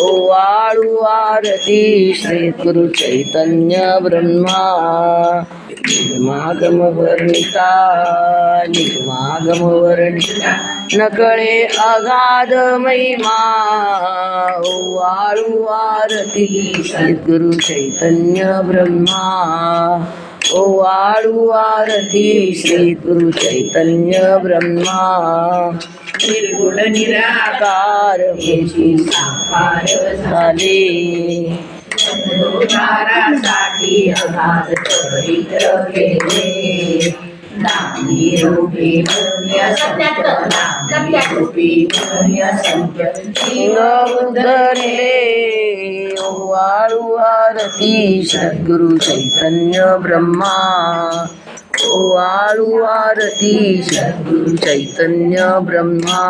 ओवाळुवारती आरती श्री गुरु चैतन्य ब्रह्मा. निर्मागम वर्णिता निर्मागम वर्णिता नकळे अगाध महिमा ओवाळू आरती श्री गुरु चैतन्य ब्रह्मा. ओवाळू आरती श्री गुरु चैतन्य ब्रह्मा। निर्गुण निराकार झाले केले। वाळू आरती सद्गुरु चैतन्य ब्रह्मा. वाळू आरती सद्गुरु चैतन्य ब्रह्मा.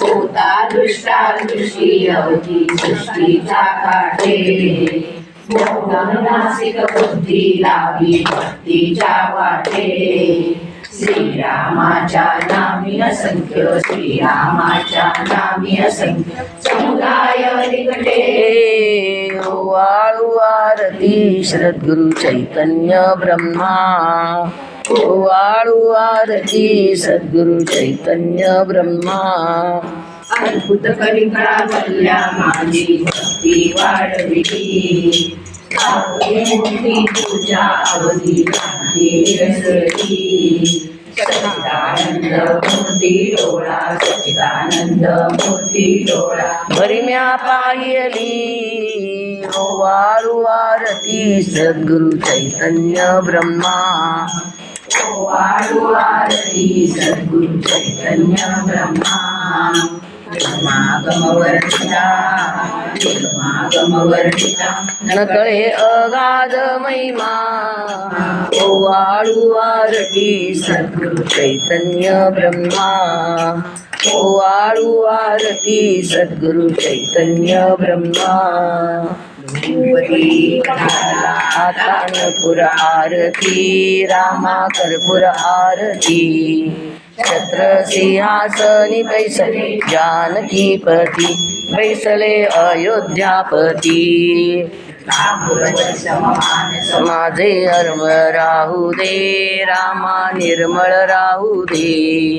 होता दृष्टा दृष्टी अवधी सृष्टीचा काटे. नासिक बुद्धी लावी भक्तीच्या वाटे. श्रीरामाच्या नामी असंख्य श्रीरामाच्या नामी असंख्य. समुदाय निकटे हे वाळू आरती सद्गुरु चैतन्य ब्रह्मा. वाळू आरती सद्गुरु चैतन्य ब्रह्मा. अद्भुत कलिकळा भरल्या माझी भक्ती वाढविली. पूजा अवधी क्रांती रसली सच्चिदानंद मूर्ती डोळा सच्चिदानंद मूर्ती डोळा भरिम्या पायली वाळू सद्गुरु चैतन्य ब्रह्मा. वाळू सद्गुरु चैतन्य ब्रह्मा. नकळे अगाध महिमा वाळू आरती सद्गुरु चैतन्य ब्रह्मा। वाळू आरती सद्गुरु चैतन्य ब्रह्मा। भगवती आरती रामा कर्पूर आरती। छत्र सिंहासनी बैसले जानकीपती बैसले अयोध्यापती. माझे अर्म राहू दे रामा निर्मळ राहू दे.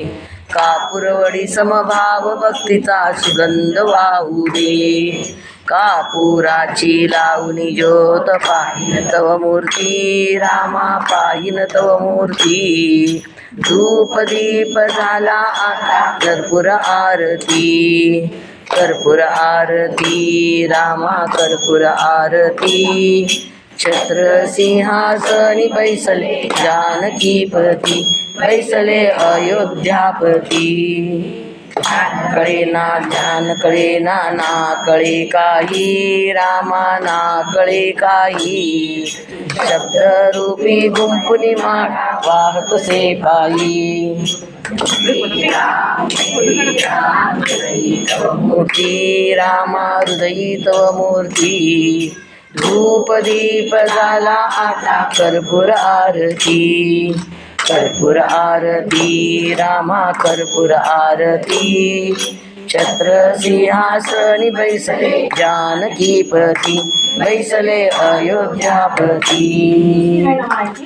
कापुरवडी समभाव भक्तीचा सुगंध वाहू दे. कापुराची लावणी ज्योत पाहिन तव मूर्ती रामा पाहिन तव मूर्ती. धूप दीप झाला आता कर्पूर आरती. कर्पूर आरती रामा कर्पूर आरती. छत्र सिंहासनी बैसले जानकीपती बैसले अयोध्यापती. कळे ना ध्यान कळे ना ना कळे काही. रामा ना कळे काही. शब्द रूपी गुंपुनी माळ वाहत से पायी मूर्ती रामा हृदयी तव मूर्ती. धूप दीप झाला आता कर्पूर आरती. कर्पूर आरती रामा कर्पूर आरती. छत्र सिंहासनी बैसले जानकीपती बैसले अयोध्यापती.